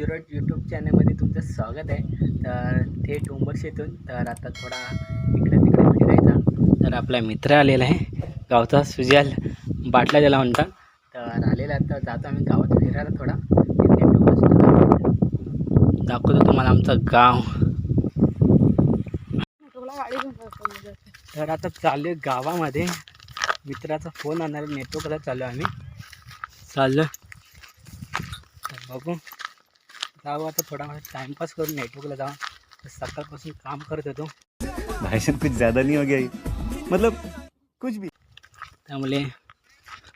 YouTube चॅनलमध्ये तुमचं स्वागत आहे. तर थेट उंबरशेतून तर आता थोडा इकडे तिकडे म्हणजे फिरायचा तर आपला मित्र आलेला आहे गावचा सुजल बाटला ज्याला म्हणतात. तर आलेला आहे तर जातो आम्ही गावात फिरायला थोडा. दाखवतो तुम्हाला आमचं गाव. तर आता चालू आहे गावामध्ये. मित्राचा फोन आणणार नेटवर्कला चालू आम्ही. चाललं बघू. जाऊ आता थोडा वेळ टाईमपास करून नेटवर्कला जाऊ. तर सकाळपासून काम करत होतो. भाषण कुछ ज़्यादा नहीं हो गया ये? मतलब कुछ भी. त्यामुळे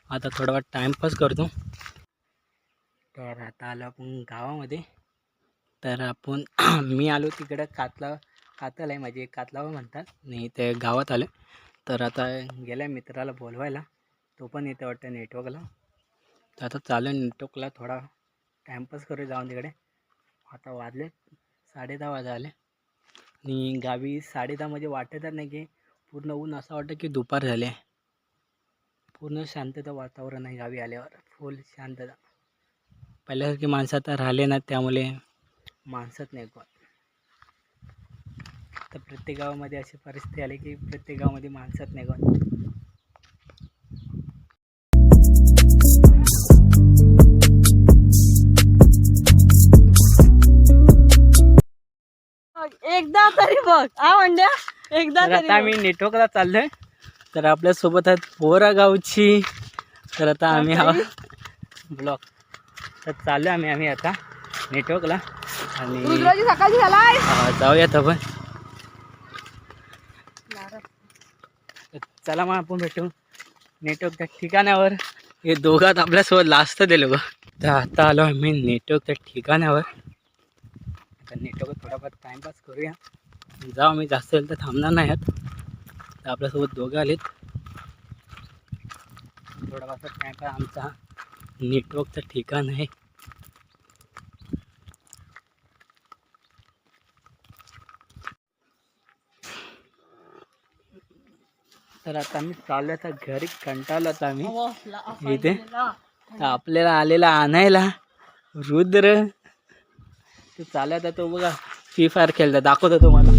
आता थोडा वेळ टाईमपास करतो. तर आता आलो आपण गावामध्ये. तर आपण मी आलो तिकडं कातला कातल आहे माझे कातलावा म्हणतात. नाही ते गावात आलं तर आता गेल्या मित्राला बोलवायला. तो पण येते वाटतं नेटवर्कला तर आता चालू नेटवर्कला थोडा टाईमपास करू जाऊन तिकडे. आता वाजले साडे दहा आले आणि गावी साडे दहा म्हणजे वाटतच नाही की पूर्ण ऊन असं वाटतं की दुपार झाले. पूर्ण शांतता वातावरण आहे गावी आल्यावर. फुल शांतता. पहिल्यासारखी माणसं आता राहिले ना त्यामुळे माणसंच नाही कोण. तर प्रत्येक गावामध्ये अशी परिस्थिती आली की प्रत्येक गावामध्ये माणसंच नाही कोण. एकदा तरी बघ. हा म्हणल्या एकदा तर तरी आता आम्ही नेटवर्कला चाललोय. तर आपल्यासोबत आहेत पोरा गावची. तर आता आम्ही हा ब्लॉक. तर चाललो आम्ही आम्ही आता नेटवर्कला. आणि सकाळची झालाय. हा, जाऊयात आपण. तर चला मग आपण भेटू नेटवर्कच्या ठिकाणावर. हे दोघात आपल्यासोबत लास्ट दिले गो तर आता आलो आम्ही नेटवर्कच्या ठिकाणावर. आता नेटवर्क थोडाफार टाईमपास करूया. जाऊ आम्ही जास्त वेळ तर थांबणार नाही आहात. तर आपल्यासोबत दोघं आलेत. थोडाफार टाईमपास आमचा नेटवर्कचं ठिकाण आहे. तर आता आम्ही चाललो आता घरी कंटाळलो आम्ही इथे. तर आपल्याला आलेला आणायला रुद्र. तो चालत तो बघा. फ्री फायर खेळता दाखवतो तुम्हाला.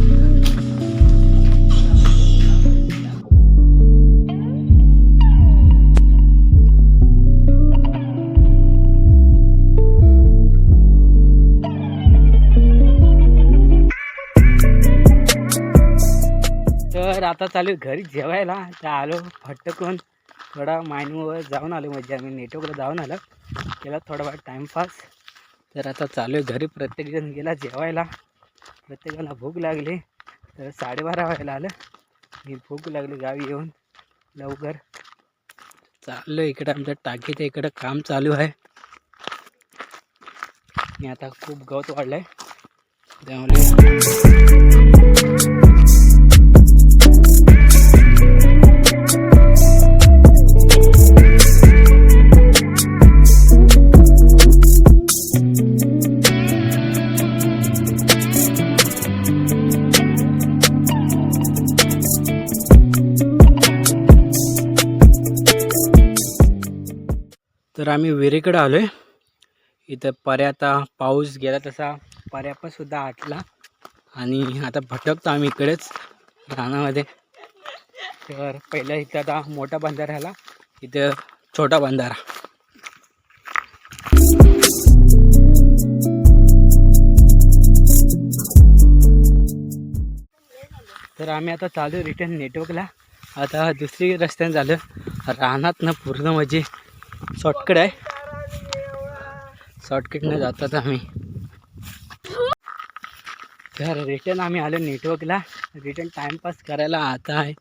तर आता चालू आहे घरी जेवायला. तर आलो फटकून. थोडा मायनूवर जाऊन आलो. म्हणजे आम्ही नेटवर्कला जाऊन आलो. केला थोडा वेळ टाईमपास तर आता चालू आहे घरी. प्रत्येकजण गेला जेवायला. प्रत्येकाला भूक लागली तर साडेबारा व्हायला आलं. मी भूक लागली गावी येऊन लवकर. चाललो इकडं आमच्या टाकीचं इकडं काम चालू आहे. मी आता खूप गवत वाढलं आहे त्यामुळे तर आम्ही विहिरीकडे आलो आहे इथं पर्या आता पाऊस गेला तसा पर्या पण सुद्धा आटला. आणि आता भटकतो आम्ही इकडेच रानामध्ये. तर पहिल्या इथं आता मोठा बंधारा आला. इथं छोटा बंधारा. तर आम्ही आता चालू रिटर्न नेटवर्कला आता दुसरी रस्त्याने झालं. रानात ना पूर्ण म्हणजे शॉर्टकट आहे. शॉर्टकटनं जातात आम्ही. तर रिटर्न आम्ही आलो नेटवर्कला रिटर्न टाईमपास करायला आता आहे.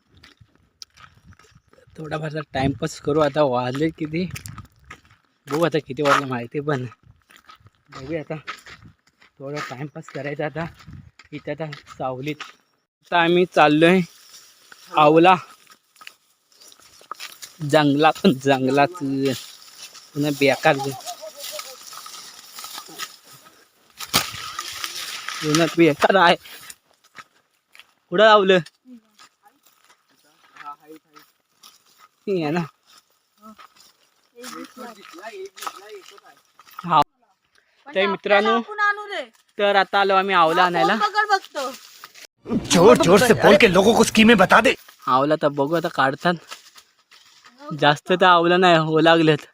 थोडाफार टाईमपास करू आता वाजले किती? बघू आता किती वाजलं माहिती पण. बघूया आता. थोडा टाईमपास करायचा आता. इथं आता सावलीत. आता आम्ही चाललो आहे आवला जंगलात. पण जंगलात पुन्हा बेकार पुन्हा बेकार आहे कुठं लावलं हे आहे ना। हा। तर मित्रांनो रे? तर आता आलो आम्ही आवला आणायला। ज़ोर ज़ोर से बोल के लोगों को स्कीमें बता दे। आवला तर बघू आता काढतात जास्त तर आवला नाही हो लागलेत।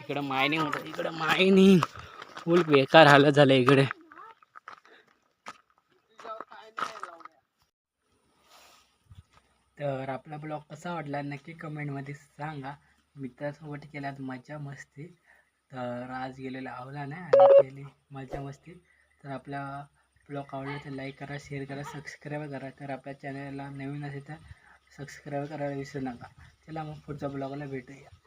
इकडं मायनिंग होतं इकडं मायनिंग फुल बेकार हालत झालं इकडे. तर आपला ब्लॉग कसा वाटला नक्की कमेंटमध्ये सांगा. मित्रासोबत केल्यात मजा मस्ती. तर आज गेलेला आवला नाही आणि केली मजा मस्ती. तर आपला ब्लॉग आवडला तर लाईक करा शेअर करा सबस्क्राईब करा. तर आपल्या चॅनलला नवीन असेल तर सबस्क्राईब करायला विसरू नका. चला मग पुढच्या ब्लॉगला भेटूया.